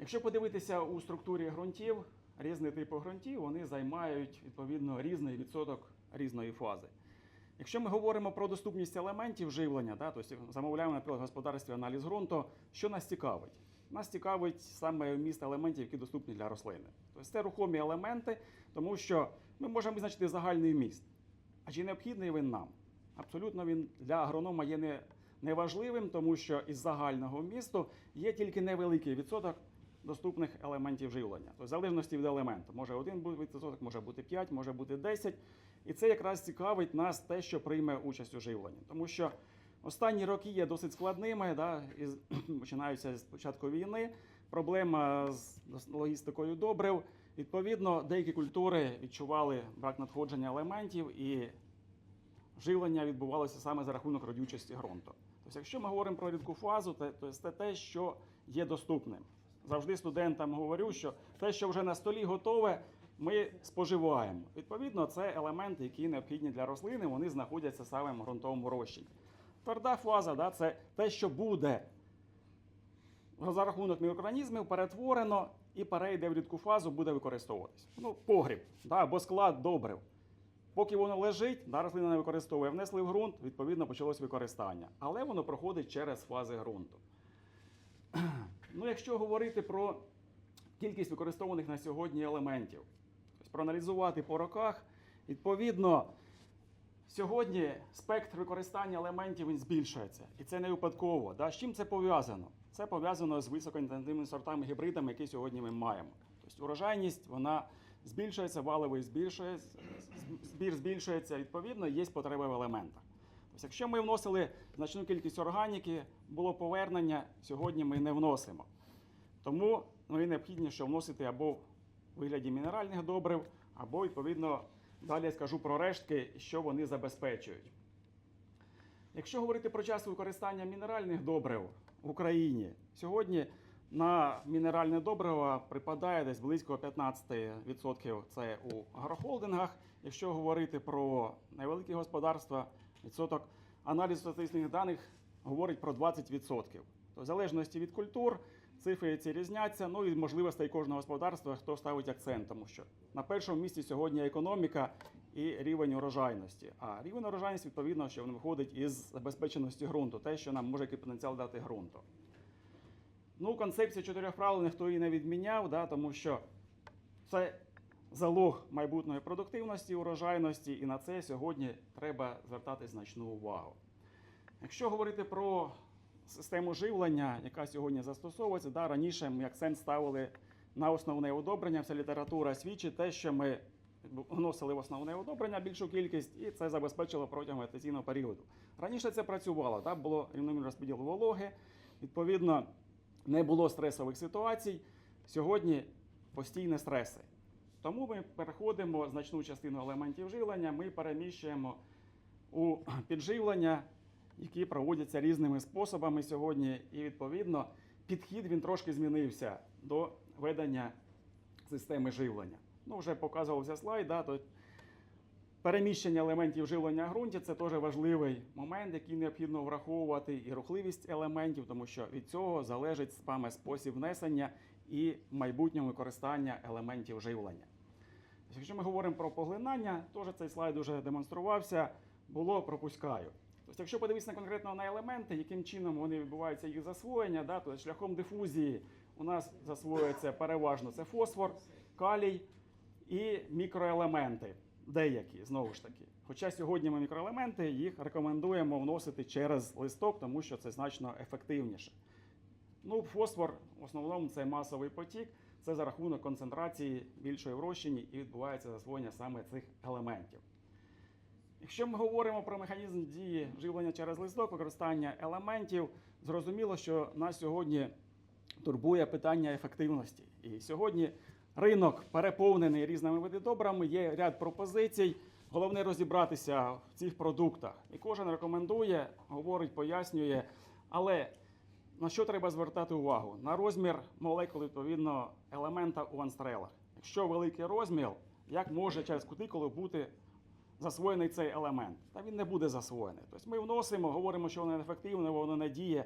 Якщо подивитися у структурі ґрунтів, різні типи ґрунтів вони займають відповідно різний відсоток різної фази. Якщо ми говоримо про доступність елементів живлення, да, тобто замовляємо, наприклад, в господарстві аналіз ґрунту, що нас цікавить? Нас цікавить саме вміст елементів, які доступні для рослини. Тобто це рухомі елементи, тому що ми можемо визначити загальний вміст. А чи необхідний він нам? Абсолютно він для агронома є не, неважливим, тому що із загального вмісту є тільки невеликий відсоток доступних елементів живлення. Тобто, в залежності від елементу. Може один бути відсоток, може бути 5, може бути 10. І це якраз цікавить нас те, що прийме участь у живленні. Тому що останні роки є досить складними, да, із, починаються з початку війни. Проблема з логістикою добрив. Відповідно, деякі культури відчували брак надходження елементів і живлення відбувалося саме за рахунок родючості ґрунту. Тобто, якщо ми говоримо про рідку фазу, то це те, що є доступним. Завжди студентам говорю, що те, що вже на столі готове, ми споживаємо. Відповідно, це елементи, які необхідні для рослини, вони знаходяться саме в ґрунтовому розчині. Тверда фаза да, це те, що буде за рахунок мікроорганізмів перетворено і перейде в рідку фазу, буде використовуватись. Ну, погріб да, або склад добрив. Поки воно лежить, да, рослина не використовує, внесли в ґрунт, відповідно почалось використання. Але воно проходить через фази ґрунту. Ну, якщо говорити про кількість використовуваних на сьогодні елементів, тобто проаналізувати по роках, відповідно, сьогодні спектр використання елементів він збільшується. І це не випадково. Да? З чим це пов'язано? Це пов'язано з високоінтенсивними сортами гібридами, які сьогодні ми маємо. Тобто урожайність вона збільшується, валовий збільшується, збір збільшується, відповідно, є потреба в елементах. Тобто, якщо ми вносили значну кількість органіки, було повернення, сьогодні ми не вносимо. Тому ну, і необхідніше вносити або в вигляді мінеральних добрив, або, відповідно, далі я скажу про рештки, що вони забезпечують. Якщо говорити про час використання мінеральних добрив в Україні, сьогодні на мінеральне добриво припадає десь близько 15% це у агрохолдингах. Якщо говорити про невеликі господарства, відсоток аналізу статистичних даних говорить про 20%. То в залежності від культур цифри ці різняться, ну і можливостей кожного господарства, хто ставить акцент, тому що на першому місці сьогодні економіка і рівень урожайності. А рівень урожайності, відповідно, що він виходить із забезпеченості ґрунту, те, що нам може який потенціал дати ґрунту. Ну, концепція чотирьох правил ніхто її не відміняв, да, тому що це залог майбутньої продуктивності, урожайності, і на це сьогодні треба звертати значну увагу. Якщо говорити про систему живлення, яка сьогодні застосовується, да, раніше ми акцент ставили на основне удобрення, вся література свідчить те, що ми вносили в основне удобрення більшу кількість, і це забезпечило протягом вегетаційного періоду. Раніше це працювало, так, було рівномірний розподіл вологи, відповідно, не було стресових ситуацій. Сьогодні постійні стреси. Тому ми переходимо значну частину елементів живлення, ми переміщуємо у підживлення, які проводяться різними способами сьогодні. І відповідно підхід він трошки змінився до ведення системи живлення. Ну, вже показувався слайд, да, то переміщення елементів живлення ґрунті це теж важливий момент, який необхідно враховувати, і рухливість елементів, тому що від цього залежить саме спосіб внесення і в майбутньому використання елементів живлення. Тобто, Якщо ми говоримо про поглинання, теж цей слайд вже демонструвався, було пропускаю. Тобто, якщо подивитися конкретно на елементи, яким чином вони відбуваються їх засвоєння, да, то шляхом дифузії у нас засвоюється переважно це фосфор, калій і мікроелементи. Деякі, знову ж таки. Хоча сьогодні ми мікроелементи їх рекомендуємо вносити через листок, тому що це значно ефективніше. Ну, фосфор в основному це масовий потік, це за рахунок концентрації більшої в розчині і відбувається засвоєння саме цих елементів. Якщо ми говоримо про механізм дії живлення через листок, використання елементів, зрозуміло, що нас сьогодні турбує питання ефективності. І сьогодні ринок переповнений різними види добрами, є ряд пропозицій. Головне розібратися в цих продуктах. І кожен рекомендує, говорить, пояснює. Але на що треба звертати увагу? На розмір молекул, відповідно, елемента у анстрелах. Якщо великий розмір, як може через кутикулу бути засвоєний цей елемент? Та він не буде засвоєний. Тобто ми вносимо, говоримо, що воно неефективне, воно не діє.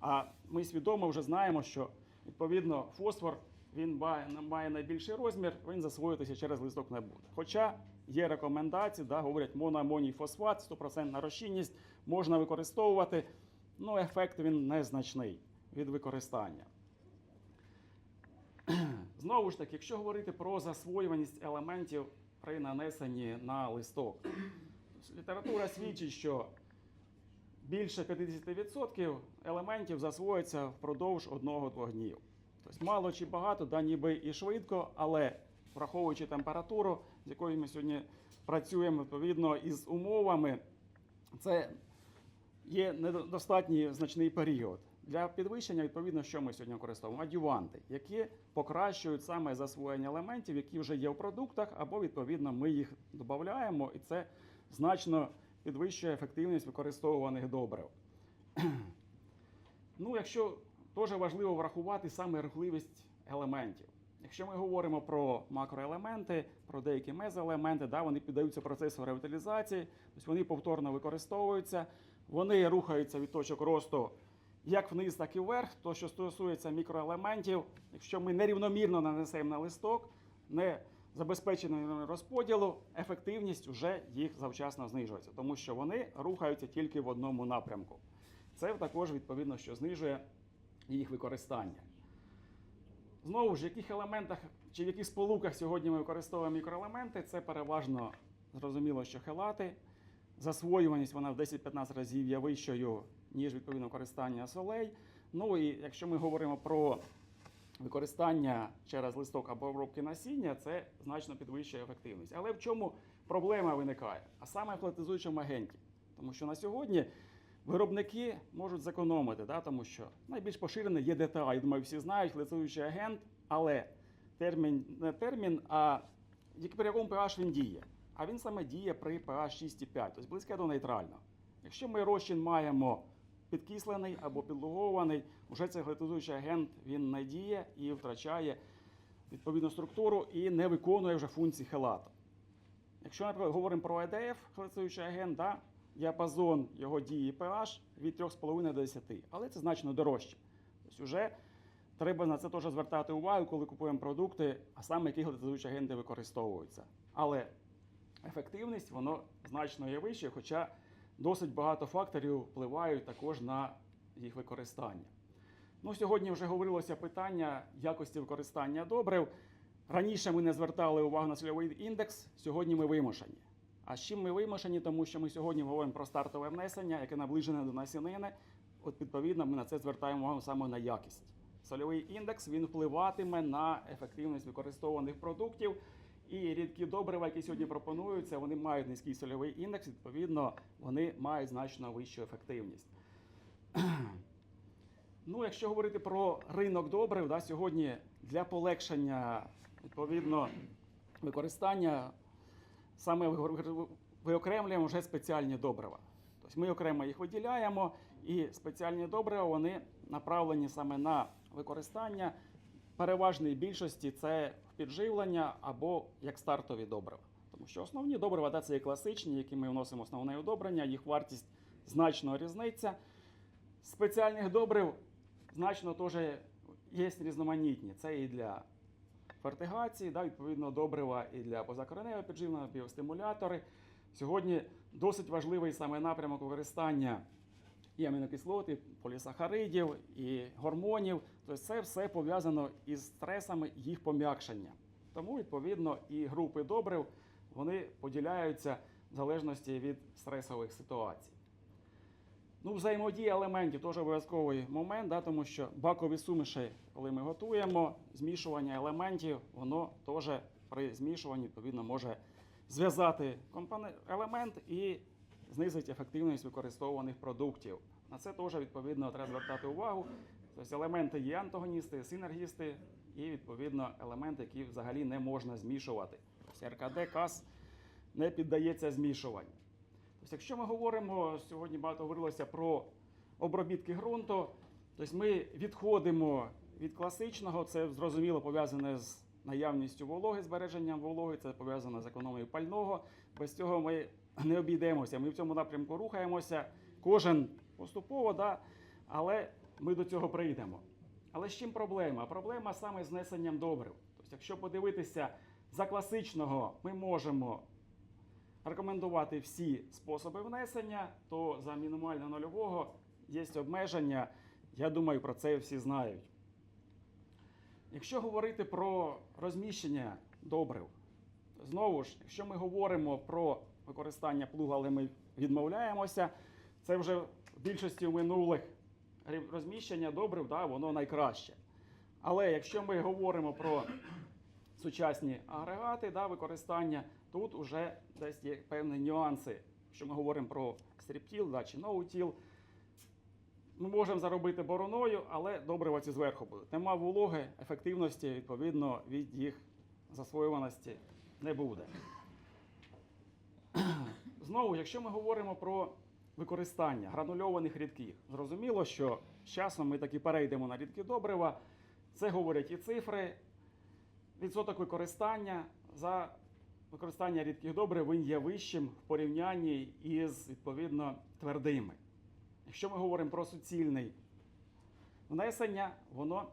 А ми свідомо вже знаємо, що відповідно, фосфор він має, найбільший розмір, він засвоїтися через листок не буде. Хоча є рекомендації, да, говорять моноамоній фосфат, 100% розчинність можна використовувати, ну ефект він незначний від використання. Знову ж таки, якщо говорити про засвоюваність елементів при нанесенні на листок, література свідчить, що більше 50% елементів засвоюється впродовж одного-двох днів. Тобто мало чи багато, да, ніби і швидко, але враховуючи температуру, з якою ми сьогодні працюємо відповідно із умовами, це є недостатній значний період. Для підвищення, відповідно, що ми сьогодні використовуємо? Адюванти, які покращують саме засвоєння елементів, які вже є в продуктах, або відповідно ми їх додаємо, і це значно підвищує ефективність використовуваних добрив. ну, якщо теж важливо врахувати саме рухливість елементів. Якщо ми говоримо про макроелементи, про деякі мезоелементи, да, вони піддаються процесу ревіталізації, тобто вони повторно використовуються, вони рухаються від точок росту як вниз, так і вверх. То, що стосується мікроелементів, якщо ми нерівномірно нанесемо на листок, не забезпечено розподілу, ефективність вже їх завчасно знижується, тому що вони рухаються тільки в одному напрямку. Це також відповідно, що знижує їх використання. Знову ж, в яких елементах чи в яких сполуках сьогодні ми використовуємо мікроелементи, це переважно зрозуміло, що хелати. Засвоюваність вона в 10-15 разів є вищою, ніж відповідно використання солей. Ну і якщо ми говоримо про використання через листок або обробки насіння, це значно підвищує ефективність. Але в чому проблема виникає? А саме в флетизуючому агенті. Тому що на сьогодні виробники можуть зекономити, да, тому що найбільш поширений є ДТА. Я думаю, всі знають флетизуючий агент, але термін не термін, а при якому pH він діє. А він саме діє при pH 6,5, тобто близьке до нейтрального. Якщо ми розчин маємо підкислений або підлугований, вже цей глютизуючий агент він не діє і втрачає відповідну структуру і не виконує вже функції хелату. Якщо наприклад, говоримо про EDF, глютизуючий агент, да, діапазон його дії pH від 3,5 до 10, але це значно дорожче. Тобто вже треба на це теж звертати увагу, коли купуємо продукти, а саме які глютизуючі агенти використовуються. Але ефективність воно значно є вище, хоча досить багато факторів впливають також на їх використання. Ну, сьогодні вже говорилося питання якості використання добрив. Раніше ми не звертали увагу на сольовий індекс, сьогодні ми вимушені. А з чим ми вимушені? Тому що ми сьогодні говоримо про стартове внесення, яке наближене до насінини. От відповідно ми на це звертаємо увагу саме на якість. Сольовий індекс він впливатиме на ефективність використовуваних продуктів. І рідкі добрива, які сьогодні пропонуються, вони мають низький сольовий індекс, відповідно, вони мають значно вищу ефективність. ну, якщо говорити про ринок добрив, да, сьогодні для полегшення відповідно використання саме виокремлюємо вже спеціальні добрива. Тобто ми окремо їх виділяємо, і спеціальні добрива вони направлені саме на використання переважної більшості це підживлення або як стартові добрива. Тому що основні добрива да, це є класичні, які ми вносимо основне удобрення, їх вартість значно різниця. Спеціальних добрив значно теж є різноманітні. Це і для фертигації, да, відповідно, добрива і для позакореневого підживлення, біостимулятори. Сьогодні досить важливий саме напрямок використання і амінокислот, і полісахаридів, і гормонів. Тобто це все пов'язано із стресами їх пом'якшення. Тому, відповідно, і групи добрив вони поділяються в залежності від стресових ситуацій. Ну, взаємодія елементів теж обов'язковий момент, да, тому що бакові суміші, коли ми готуємо, змішування елементів, воно теж при змішуванні відповідно може зв'язати елемент і знизить ефективність використовуваних продуктів. На це теж відповідно треба звертати увагу. Тобто елементи є антагоністи, синергісти і відповідно елементи, які взагалі не можна змішувати. Тобто РКД КАС не піддається змішуванню. Тобто, якщо ми говоримо, сьогодні багато говорилося про обробітки ґрунту, тобто ми відходимо від класичного, це зрозуміло пов'язане з наявністю вологи, збереженням вологи, це пов'язано з економією пального. Без цього ми не обійдемося. Ми в цьому напрямку рухаємося, кожен поступово, да, але ми до цього прийдемо. Але з чим проблема? Проблема саме з внесенням добрив. Тобто, якщо подивитися за класичного, ми можемо рекомендувати всі способи внесення, то за мінімально нульового є обмеження. Я думаю, про це всі знають. Якщо говорити про розміщення добрив, знову ж, якщо ми говоримо про використання плуга, але ми відмовляємося, це вже в більшості минулих розміщення добрив, да, воно найкраще. Але якщо ми говоримо про сучасні агрегати, да, використання, тут вже десь є певні нюанси. Якщо ми говоримо про стріптіл да, чи ноутіл, ми можемо заробити бороною, але добрива ці зверху будуть. Нема вологи, ефективності, відповідно, від їх засвоюваності не буде. Знову, якщо ми говоримо про використання гранульованих рідких, зрозуміло, що з часом ми таки перейдемо на рідкі добрива. Це говорять і цифри. Відсоток використання за використання рідких добрив він є вищим в порівнянні із відповідно твердими. Якщо ми говоримо про суцільний внесення, воно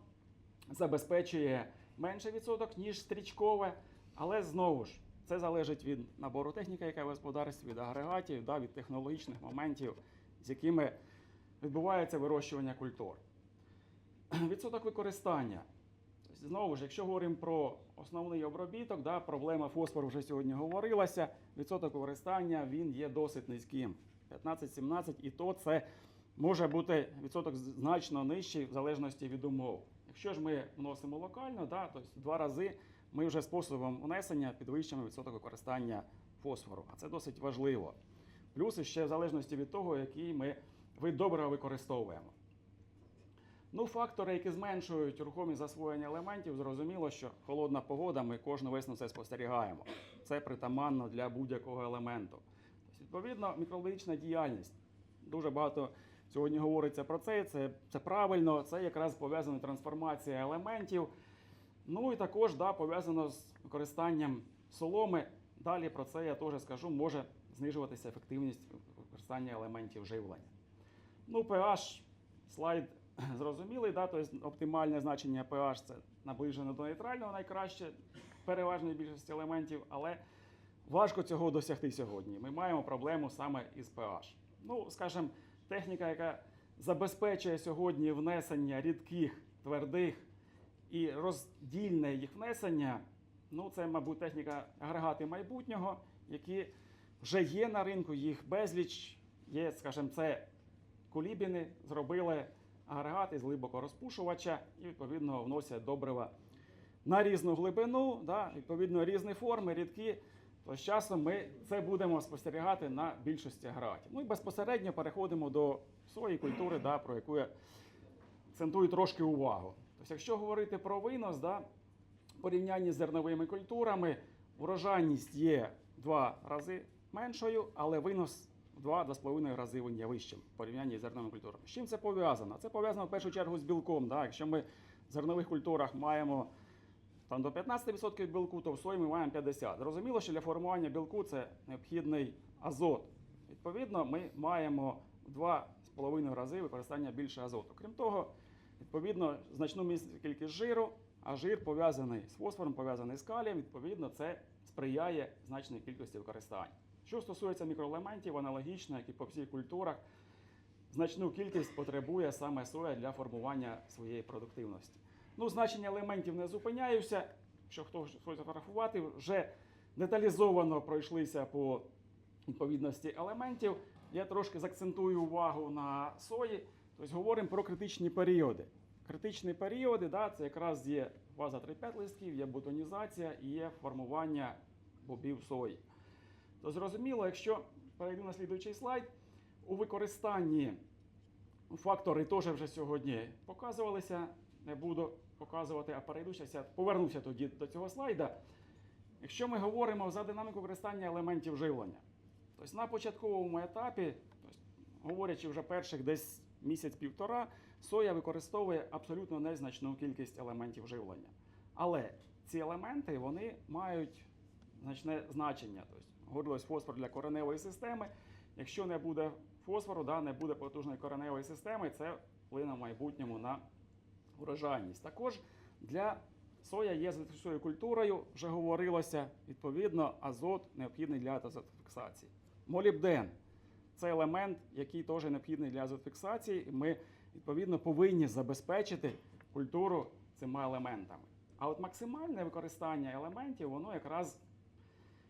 забезпечує менший відсоток, ніж стрічкове, але знову ж це залежить від набору техніки, яка в господарстві, від агрегатів, да, від технологічних моментів, з якими відбувається вирощування культур. Відсоток використання. Тобто, Знову ж, якщо говоримо про основний обробіток, да, проблема фосфору вже сьогодні говорилася. Відсоток використання він є досить низьким. 15-17, і то це може бути відсоток значно нижчий в залежності від умов. Якщо ж ми вносимо локально, да, то в два рази ми вже способом внесення підвищимо відсоток використання фосфору. А це досить важливо. Плюс ще в залежності від того, який ми вид добрива використовуємо. Ну, фактори, які зменшують рухомі засвоєння елементів, зрозуміло, що холодна погода, ми кожну весну це спостерігаємо. Це притаманно для будь-якого елементу. Тобто, відповідно, мікробіологічна діяльність. Дуже багато сьогодні говориться про це. Це, це правильно, це якраз пов'язано трансформація елементів. Ну і також да, пов'язано з використанням соломи. Далі про це я теж скажу, може знижуватися ефективність використання елементів живлення. Ну, pH, слайд зрозумілий, да, тобто оптимальне значення pH це наближено до нейтрального найкраще переважної більшості елементів, але важко цього досягти сьогодні. Ми маємо проблему саме із pH. Ну, скажімо, техніка, яка забезпечує сьогодні внесення рідких, твердих і роздільне їх внесення, ну це, мабуть, техніка агрегати майбутнього, які вже є на ринку, їх безліч. Є, скажімо, це колібіни зробили агрегати з глибокорозпушувача і відповідно вносять добрива на різну глибину, да, відповідно різні форми, рідкі. То з часом ми це будемо спостерігати на більшості агрегатів. Ну і безпосередньо переходимо до своєї культури, да, про яку я акцентую трошки увагу. Тобто, якщо говорити про винос, да, порівнянні з зерновими культурами, врожайність є в два рази меншою, але винос в 2-2,5 рази є вищим в порівнянні з зерновими культурами. З чим це пов'язано? Це пов'язано в першу чергу з білком. Да? Якщо ми в зернових культурах маємо там, до 15% білку, то в сої ми маємо 50%. Зрозуміло, що для формування білку це необхідний азот. Відповідно, ми маємо в 2,5 рази використання більше азоту. Крім того, відповідно, значну місць кількість жиру, а жир пов'язаний з фосфором, пов'язаний з калієм, відповідно, це сприяє значній кількості використання. Що стосується мікроелементів, аналогічно, як і по всіх культурах, значну кількість потребує саме соя для формування своєї продуктивності. Ну, значення елементів не зупиняюся. Якщо хто хоче фотографувати, вже деталізовано пройшлися по відповідності елементів. Я трошки закцентую увагу на сої. Тобто говоримо про критичні періоди. Критичні періоди, да, це якраз є фаза 3-5 листків, є бутонізація і є формування бобів сої. То зрозуміло, якщо перейду на слідуючий слайд, у використанні фактори теж вже сьогодні показувалися. Не буду показувати, а перейду щас, повернуся тоді до цього слайда. Якщо ми говоримо за динаміку використання елементів живлення, тобто на початковому етапі, тобто, говорячи вже перших десь місяць-півтора, соя використовує абсолютно незначну кількість елементів живлення. Але ці елементи вони мають значне значення. Тобто, говорилось фосфор для кореневої системи. Якщо не буде фосфору, да, не буде потужної кореневої системи, це вплине в майбутньому на урожайність. Також для соя є звичайною культурою, вже говорилося, відповідно, азот необхідний для азотфіксації. Молібден це елемент, який теж необхідний для азотфіксації, і ми відповідно повинні забезпечити культуру цими елементами. А от максимальне використання елементів, воно якраз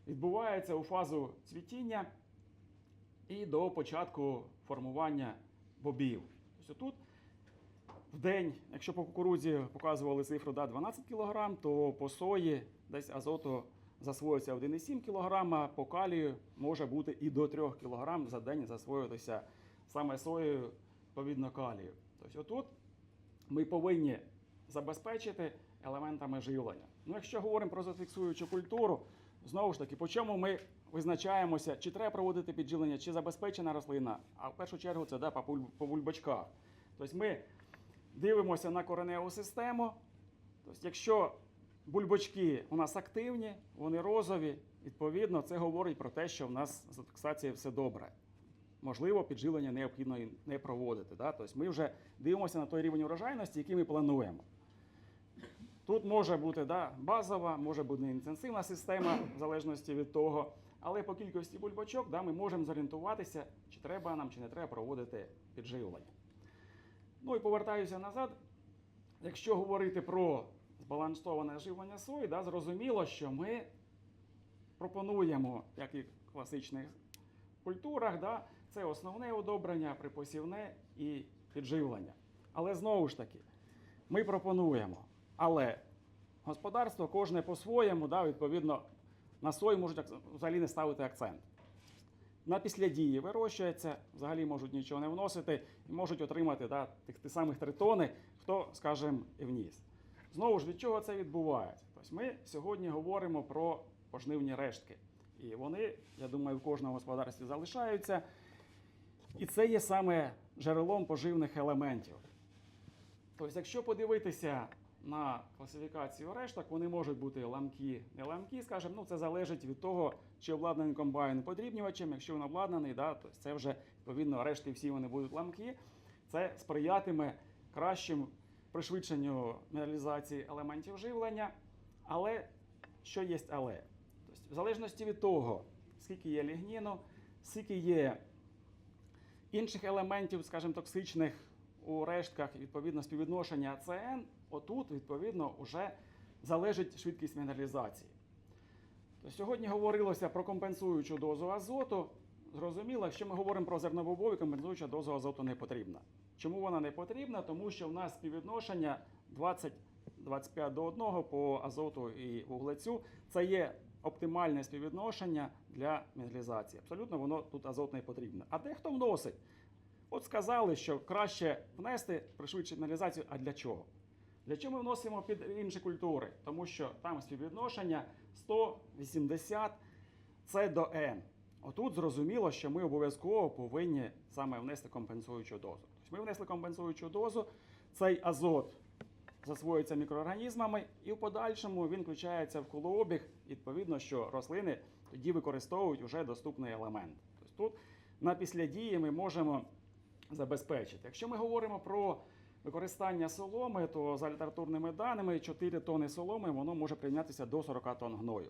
відбувається у фазу цвітіння і до початку формування бобів. Тобто тут в день, якщо по кукурудзі показували цифру да, 12 кг, то по сої десь азоту засвоюється 1,7 кг, по калію може бути і до 3 кг за день засвоюватися саме соєю, відповідно калію. Тобто отут ми повинні забезпечити елементами живлення. Ну, якщо говоримо про зафіксуючу культуру, знову ж таки, по чому ми визначаємося, чи треба проводити підживлення, чи забезпечена рослина, а в першу чергу це да, по бульбачках. Тобто ми дивимося на кореневу систему. Тобто, якщо бульбочки у нас активні, вони розові, відповідно, це говорить про те, що в нас з фіксацією все добре. Можливо, підживлення необхідно не проводити. Да? Тобто ми вже дивимося на той рівень урожайності, який ми плануємо. Тут може бути да, базова, може бути інтенсивна система, в залежності від того. Але по кількості бульбачок да, ми можемо зорієнтуватися, чи треба нам, чи не треба проводити підживлення. Ну і повертаюся назад. Якщо говорити про збалансоване живлення сої, да, зрозуміло, що ми пропонуємо, як і в класичних культурах, да, це основне удобрення, припосівне і підживлення. Але знову ж таки, ми пропонуємо. Але господарство кожне по-своєму, да, відповідно, на сої можуть взагалі не ставити акцент. На післядії вирощується, взагалі можуть нічого не вносити і можуть отримати да, тих, тих самих три тони, хто, скажімо, і вніс. Знову ж від чого це відбувається? Тобто ми сьогодні говоримо про пожнивні рештки. І вони, я думаю, в кожному господарстві залишаються. І це є саме джерелом поживних елементів. Тобто, якщо подивитися на класифікацію решток, вони можуть бути ламкі, не ламкі, скажімо, ну це залежить від того, чи обладнаний комбайн подрібнювачем. Якщо він обладнаний, да, то це вже відповідно рештки всі вони будуть ламкі. Це сприятиме кращим пришвидшенню мінералізації елементів живлення. Але що є але? Тобто, в залежності від того, скільки є лігніну, скільки є інших елементів, скажімо, токсичних у рештках, відповідно, співвідношення АЦН, отут, відповідно, вже залежить швидкість мінералізації. То сьогодні говорилося про компенсуючу дозу азоту. Зрозуміло, якщо ми говоримо про зернобобові, компенсуюча доза азоту не потрібна. Чому вона не потрібна? Тому що в нас співвідношення 20-25 до 1 по азоту і вуглецю. Це є оптимальне співвідношення для мінералізації. Абсолютно воно тут азот не потрібно. А дехто вносить. От сказали, що краще внести пришвидшити мінералізацію. А для чого? Для чого ми вносимо під інші культури? Тому що там співвідношення 180 це до N. Отут зрозуміло, що ми обов'язково повинні саме внести компенсуючу дозу. Ми внесли компенсуючу дозу, цей азот засвоюється мікроорганізмами, і в подальшому він включається в колообіг. Відповідно, що рослини тоді використовують вже доступний елемент. Тобто тут на післядії ми можемо забезпечити. Якщо ми говоримо про використання соломи, то за літературними даними 4 тони соломи воно може прийнятися до 40 тонн гною.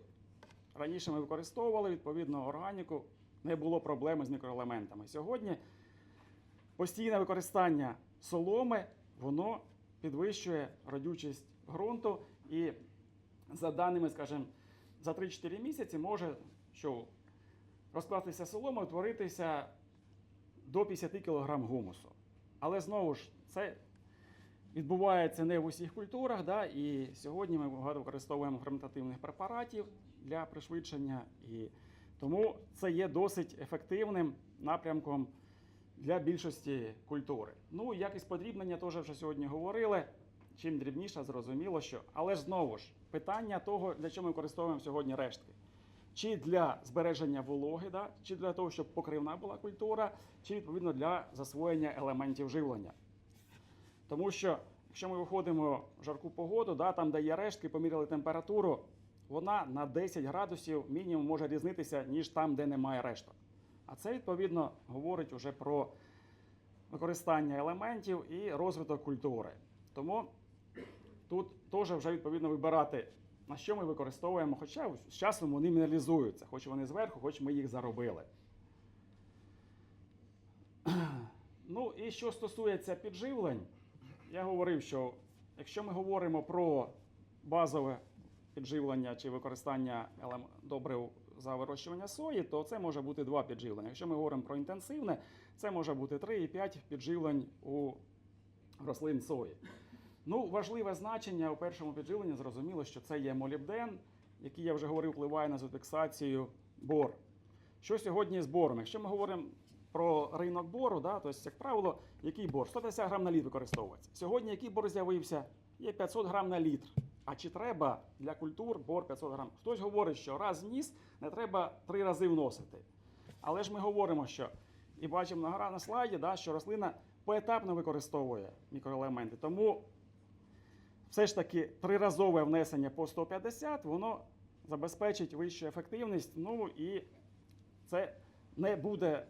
Раніше ми використовували відповідно органіку, не було проблеми з мікроелементами. Сьогодні постійне використання соломи воно підвищує родючість ґрунту і за даними, скажімо, за 3-4 місяці може що розкластися солома, утворитися до 50 кг гумусу. Але знову ж це відбувається не в усіх культурах. Да? І сьогодні ми багато використовуємо ферментативних препаратів для пришвидшення. І тому це є досить ефективним напрямком для більшості культури. Ну, якість подрібнення теж вже сьогодні говорили. Чим дрібніше, зрозуміло, що. Але знову ж питання того, для чого ми використовуємо сьогодні рештки. Чи для збереження вологи, да? чи для того, щоб покривна була культура, чи відповідно для засвоєння елементів живлення. Тому що, якщо ми виходимо в жарку погоду, да, там, де є рештки, поміряли температуру, вона на 10 градусів мінімум може різнитися, ніж там, де немає решток. А це відповідно говорить уже про використання елементів і розвиток культури. Тому тут теж вже відповідно вибирати, на що ми використовуємо, хоча з часом вони мінералізуються, хоч вони зверху, хоч ми їх заробили. Ну і що стосується підживлень, я говорив, що якщо ми говоримо про базове підживлення чи використання добрив за вирощування сої, то це може бути два підживлення. Якщо ми говоримо про інтенсивне, це може бути 3 і 5 підживлень у рослин сої. Ну, важливе значення у першому підживленні зрозуміло, що це є молібден, який я вже говорив, впливає на зофіксацію бор. Що сьогодні з бором? Якщо ми говоримо про ринок бору, да, то як правило, який бор? 150 грам на літр використовується. Сьогодні який бор з'явився? Є 500 грам на літр. А чи треба для культур бор 500 грам? Хтось говорить, що раз вніс, не треба три рази вносити. Але ж ми говоримо, що і бачимо на, на слайді, да, що рослина поетапно використовує мікроелементи. Тому все ж таки триразове внесення по 150, воно забезпечить вищу ефективність. Ну і це не буде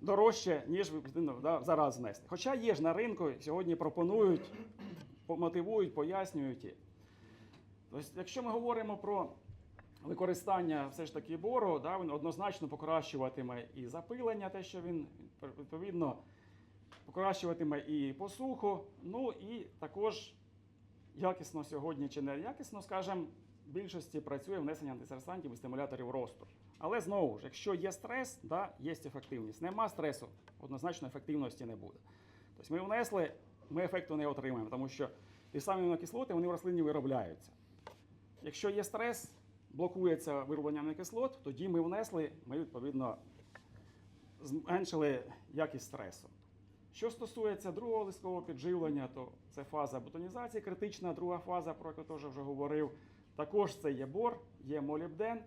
дорожче, ніж ну, да, зараз внести. Хоча є ж на ринку, сьогодні пропонують, по- мотивують, пояснюють. Тобто, якщо ми говоримо про використання все ж таки бору, да, він однозначно покращуватиме і запилення, те, що він відповідно покращуватиме і посуху, ну і також якісно сьогодні чи не якісно, скажімо, в більшості працює внесення антистресантів і стимуляторів росту. Але знову ж, якщо є стрес, да, є ефективність. Нема стресу, однозначно ефективності не буде. Тобто ми внесли, ми ефекту не отримаємо, тому що ті самі амінокислоти вони в рослині виробляються. Якщо є стрес, блокується вироблення амінокислот, тоді ми внесли, ми відповідно зменшили якість стресу. Що стосується другого листкового підживлення, то це фаза бутонізації, критична друга фаза, про яку теж вже говорив. Також це є бор, є молібден.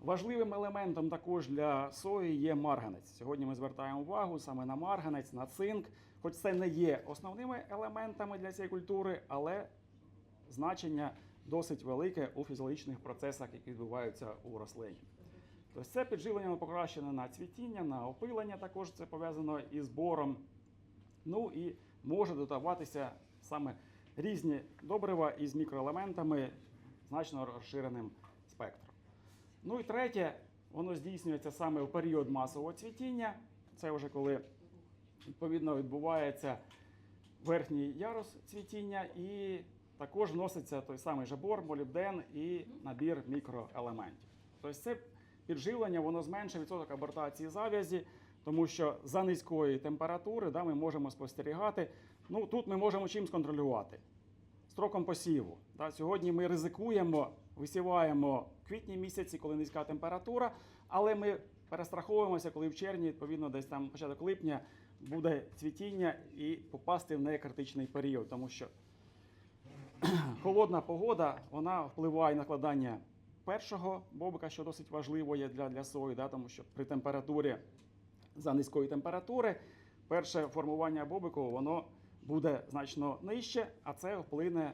Важливим елементом також для сої є марганець. Сьогодні ми звертаємо увагу саме на марганець, на цинк. Хоч це не є основними елементами для цієї культури, але значення досить велике у фізіологічних процесах, які відбуваються у рослині. Тобто це підживлення покращене на цвітіння, на опилення, також це пов'язано із бором. Ну і може додаватися саме різні добрива із мікроелементами значно розширеним спектром. Ну і третє, воно здійснюється саме в період масового цвітіння. Це вже коли відповідно відбувається верхній ярус цвітіння, і також вноситься той самий же бор, молібден і набір мікроелементів. Тобто це підживлення воно зменшує відсоток абортації зав'язі, тому що за низької температури да, ми можемо спостерігати. Ну тут ми можемо чим сконтролювати строком посіву. Да, сьогодні ми ризикуємо, висіваємо в квітні місяці, коли низька температура, але ми перестраховуємося, коли в червні, відповідно, десь там початок липня буде цвітіння і попасти в некритичний період, тому що холодна погода вона впливає на накладання першого бобика, що досить важливо є для, для сої, да, тому що при температурі за низької температури перше формування бобику воно буде значно нижче, а це вплине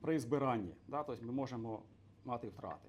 при збиранні. Да, тобто ми можемо мати втрати.